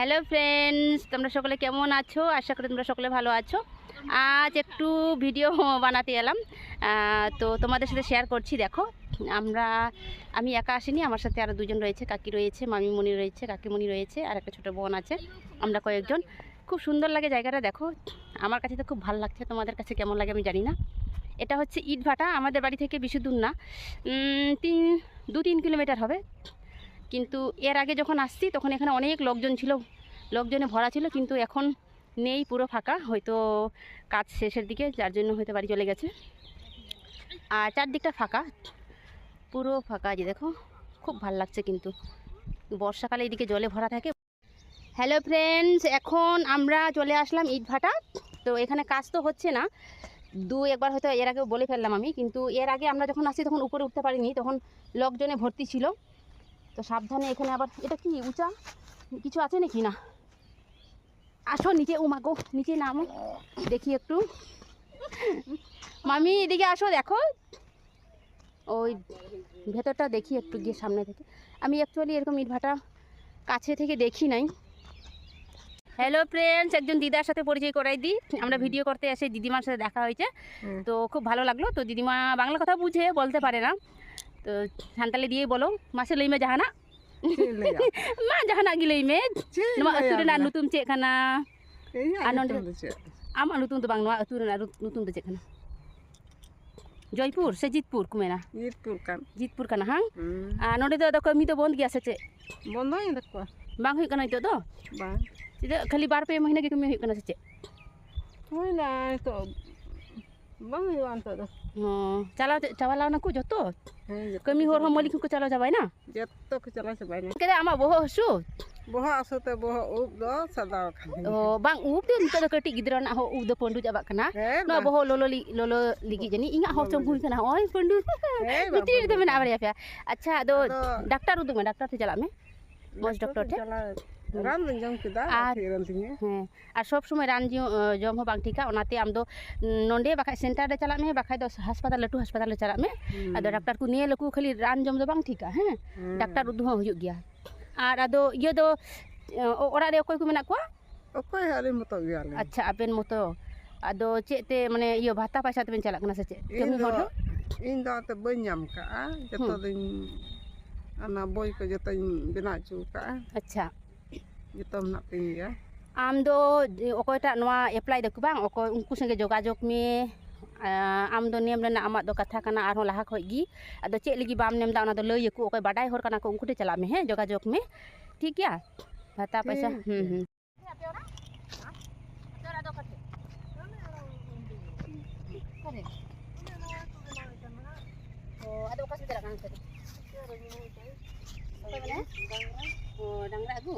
Hello friends, তোমরা সকলে কেমন আছো? আশা করি তোমরা সকলে ভালো আছো। আজ একটু ভিডিও বানাতে এলাম। তো তোমাদের সাথে শেয়ার করছি, দেখো। আমরা, আমি একা আসিনি, আমার সাথে আরও দুজন রয়েছে, কাকি রয়েছে, মামিমণি রয়েছে, কাকিমণি রয়েছে, আর একটা ছোটো বোন আছে, আমরা কয়েকজন। খুব সুন্দর লাগে জায়গাটা, দেখো। আমার কাছে তো খুব ভালো লাগছে, তোমাদের কাছে কেমন লাগে আমি জানি না। এটা হচ্ছে ইট ভাটা আমাদের বাড়ি থেকে বেশি দূর না তিন দু তিন কিলোমিটার হবে। কিন্তু এর আগে যখন আসছি, তখন এখানে অনেক লোকজন ছিল, লোকজনে ভরা ছিল, কিন্তু এখন নেই, পুরো ফাঁকা। হয়তো কাজ শেষের দিকে, যার জন্য হয়তো বাড়ি চলে গেছে। আর চারদিকটা ফাঁকা, পুরো ফাঁকা যে দেখো। খুব ভালো লাগছে কিন্তু। বর্ষাকালে এদিকে জলে ভরা থাকে। হ্যালো ফ্রেন্ডস এখন আমরা চলে আসলাম ইট ভাটা তো এখানে কাজ তো হচ্ছে না। দু একবার হয়তো এর আগে বলে ফেললাম আমি, কিন্তু এর আগে আমরা যখন আসি তখন উপরে উঠতে পারিনি। তখন লোকজনে ভর্তি ছিল। তো সাবধানে এখানে আবার এটা কি উঁচা? কিছু আছে নাকি? না। আসো নিচে ও মাগো নিচে নামো। দেখি একটু। মামি এদিকে আসো দেখো। ওই ভেতরটা দেখি একটু গিয়ে সামনে থেকে। আমি অ্যাকচুয়ালি এরকম ইটভাটা কাছে থেকে দেখি নাই। হ্যালো ফ্রেন্ডস একজন দিদার সাথে পরিচয় করাই দিই। আমরা ভিডিও করতে এসে দিদিমার সাথে দেখা হয়েছে। তো খুব ভালো লাগল। তো দিদিমা বাংলা কথা বুঝে বলতে পারে না। santali diye bolong masih lima jahana ma jahana gila image nama itu dan nutum cek karena anon ama nutum tuh bang nama itu dan nutum tuh cek karena Jaipur, Sejitpur, kumena. Jitpur kan. Jitpur kan, hang. Ah, nanti itu ada kau bond gak sih? Bond apa yang ada kau? Bang, itu tuh? Bang. Jadi kali bar pe mahina gak kau mito hujan itu ᱵᱟᱝ ᱦᱩᱭᱩᱜᱼᱟ ᱱᱤᱛᱚᱜ ᱫᱚ ᱦᱚᱸ ᱪᱟᱞᱟᱣ ᱪᱟᱵᱟᱣ ᱱᱟᱠᱚ ᱡᱚᱛᱚ ᱦᱮᱸ ᱡᱚᱛᱚ ᱠᱟᱹᱢᱤ ᱦᱚᱲ ᱦᱚᱸ ᱢᱟᱹᱞᱤᱠ ᱦᱚᱸᱠᱚ ᱪᱟᱞᱟᱣ ᱪᱟᱵᱟᱭᱱᱟ ᱡᱚᱛᱚ ᱠᱚ ᱪᱟᱞᱟᱣ ᱪᱟᱵᱟᱭᱱᱟ ᱠᱮᱫᱟ ᱟᱢᱟᱜ ᱵᱚᱦᱚᱜ ᱦᱟᱹᱥᱩ ᱵᱚᱦᱚᱜ ᱦᱟᱹᱥᱩᱛᱮ ᱵᱚᱦᱚᱜ ᱩᱵ ᱫᱚ ᱥᱟᱫᱟᱣ ᱟᱠᱟᱱᱟ ᱚ ᱵᱟᱝ ᱩᱵ ᱫᱚ ᱱᱤᱛᱚᱜ ᱫᱚ ᱠᱟᱹᱴᱤᱡ ᱜᱤᱫᱽᱨᱟᱹ ᱨᱮᱱᱟᱜ ᱦᱚᱸ ᱩᱵ ᱫᱚ ᱯᱟᱹᱰᱩ ᱪᱟᱵᱟᱜ ᱠᱟᱱᱟ ᱦᱮᱸ ᱱᱚᱣᱟ ᱵᱚᱦᱚᱜ ᱞᱚᱞᱚ ᱞᱤ- ᱞᱚᱞᱚ ᱞᱟᱹᱜᱤᱫ ᱡᱟᱹᱱᱤᱡ ᱤᱧᱟᱹᱜ ᱦᱚᱸ ᱪᱚᱝ ᱦᱩᱭ ᱠᱟᱱᱟ ᱱᱚᱜᱼᱚᱭ ᱯᱟᱹᱰᱩ ᱦᱮᱸ ᱵᱷᱤᱛᱨᱤ ᱨᱮᱫᱚ ᱢᱮᱱᱟᱜ ᱵᱟᱨᱭᱟ ᱯᱮᱭᱟ ᱟᱪᱪᱷᱟ ᱟᱫᱚ ᱟᱫᱚ- ᱰᱟᱠᱛᱟᱨ ᱩᱫᱩᱜ ᱢᱮ ᱰᱟᱠᱛᱟᱨ ᱴᱷᱮᱱ ᱪᱟᱞᱟᱜ ᱢᱮ ᱢᱚᱡᱽ ᱰᱚᱠᱴᱚᱨ ᱴᱷᱮᱱ ᱪᱟᱞᱟᱣ सब समय रान जम ठीक ठीका ना सेंटर चला में बाखा लाटू हासपा चला में डाक्टर को निये लुकु खाली रान जम ठीका हाँ डाक्टर उदू हूँ गया अच्छा आप मत अद चेते भाता पैसा चलना से चे बना अच्छा ᱡᱚᱛᱚ ᱢᱮᱱᱟᱜ ᱛᱤᱧ ᱜᱮᱭᱟ ᱟᱢ ᱫᱚ ᱚᱠᱚᱭᱴᱟᱜ ᱱᱚᱣᱟ ᱮᱯᱞᱟᱭ ᱫᱟᱠᱚ ᱵᱟᱝ ᱚᱠᱚᱭ ᱩᱱᱠᱩ ᱥᱚᱸᱜᱮ ᱡᱳᱜᱟᱡᱳᱜᱽ ᱢᱮ ᱟᱸ, ᱟᱢ ᱫᱚ ᱱᱮᱢ ᱨᱮᱱᱟᱜ ᱟᱢᱟᱜ ᱫᱚ ᱠᱟᱛᱷᱟ ᱠᱟᱱᱟ ᱟᱨᱦᱚᱸ ᱞᱟᱦᱟ ᱠᱷᱚᱡ ᱜᱮ ᱟᱫᱚ ᱪᱮᱫ ᱞᱟᱹᱜᱤᱫ ᱵᱟᱢ ᱱᱮᱢ ᱮᱫᱟ ᱚᱱᱟ ᱫᱚ ᱞᱟᱹᱭ ᱟᱠᱚ ᱚᱠᱚᱭ ᱵᱟᱰᱟᱭ ᱦᱚᱲ ᱠᱟᱱᱟ ᱠᱚ ᱩᱱᱠᱩ ᱴᱷᱮᱱ ᱪᱟᱞᱟᱜ ᱢᱮ ᱦᱮᱸ ᱡᱳᱜᱟᱡᱳᱜᱽ ᱢᱮ ᱴᱷᱤᱠ ᱜᱮᱭᱟ ᱵᱷᱟᱛᱟ ᱯᱚᱭᱥᱟ ᱴᱷᱤᱠ ᱦᱩᱸ ᱜᱮᱭᱟ. ᱦᱩᱸ ᱟᱫᱚ ᱚᱠᱟ ᱥᱮᱫ ᱪᱟᱞᱟᱜ ᱠᱟᱱᱟ ᱱᱤᱛᱚᱜ ᱫᱚ? ᱚᱠᱚᱭ ᱢᱮᱱᱟᱭᱟ? ᱚ, ᱰᱟᱝᱨᱟ ᱟᱹᱜᱩ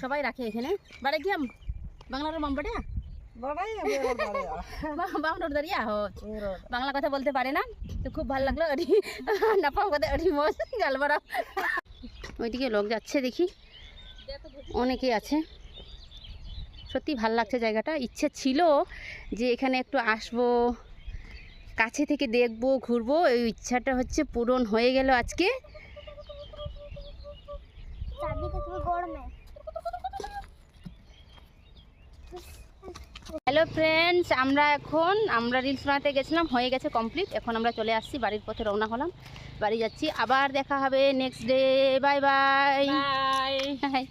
সবাই রাখে এখানে। বাড়ে গিয়াম বাংলার মাম বাড়ে বড়াই মেয়েরা বড়াই বাম রোড দাঁড়িয়ে হো মেয়েরা বাংলা কথা বলতে পারে না তো খুব ভালো লাগল। নাপাম কথা ওইদিকে লোক যাচ্ছে দেখি। অনেকেই আছে। সত্যি ভালো লাগছে জায়গাটা। ইচ্ছে ছিল যে এখানে একটু আসব কাছে থেকে দেখব ঘুরবো। এই ইচ্ছাটা হচ্ছে পূরণ হয়ে গেল আজকে। হ্যালো ফ্রেন্ডস আমরা এখন আমরা রিলস বানাতে গেছিলাম হয়ে গেছে কমপ্লিট এখন আমরা চলে আসছি বাড়ির পথে রওনা হলাম বাড়ি যাচ্ছি। আবার দেখা হবে next day bye bye bye